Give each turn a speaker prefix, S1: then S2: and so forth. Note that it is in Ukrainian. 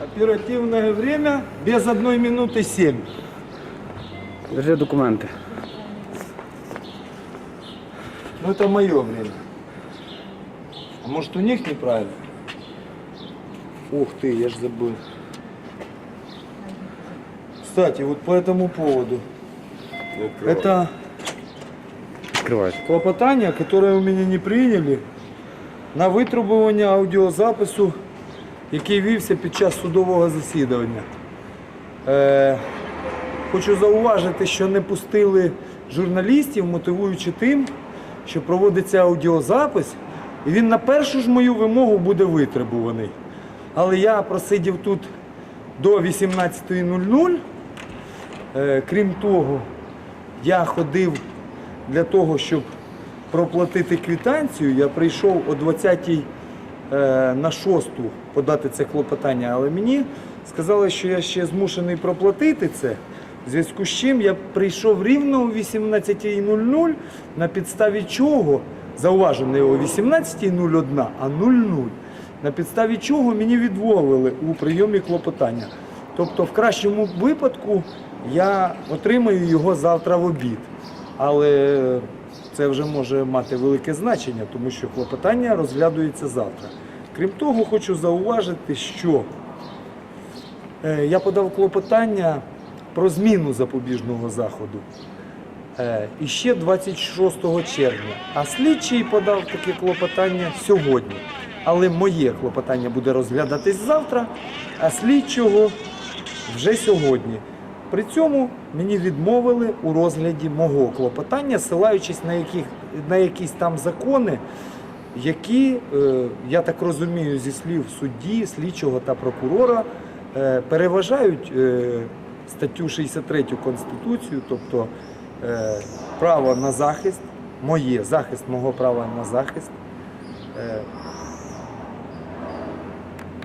S1: Оперативное время без одной минуты семь.
S2: Держи документи.
S1: Ну это мое время. А может у них неправильно? Ух ты, я ж забыл. Кстати, вот по этому поводу. Это
S2: Відкривайте.
S1: клопотання, которое у меня не приняли на витребування аудіозапису, який вівся під час судового засідання. Е, хочу зауважити, що не пустили журналістів, мотивуючи тим, що проводиться аудіозапис, і він на першу ж мою вимогу буде витребуваний. Але я просидів тут до 18.00. Е, крім того, я ходив для того, щоб проплатити квитанцію. Я прийшов о 20-й е, на 6 подати це клопотання, але мені сказали, що я ще змушений проплатити це. В зв'язку з чим я прийшов рівно о 18.00, на підставі чого, зауважу, не о 18.01, а 00, на підставі чого мені відмовили у прийомі клопотання. Тобто, в кращому випадку я отримаю його завтра в обід. Але це вже може мати велике значення, тому що клопотання розглядується завтра. Крім того, хочу зауважити, що е, я подав клопотання про зміну запобіжного заходу е, іще 26 червня, а слідчий подав таке клопотання сьогодні. Але моє клопотання буде розглядатись завтра, а слідчого вже сьогодні. При цьому мені відмовили у розгляді мого клопотання, ссилаючись на, яких, на якісь там закони, які, е, я так розумію, зі слів судді, слідчого та прокурора, е, переважають е, статтю 63 Конституцію, тобто право на захист, моє захист мого права на захист,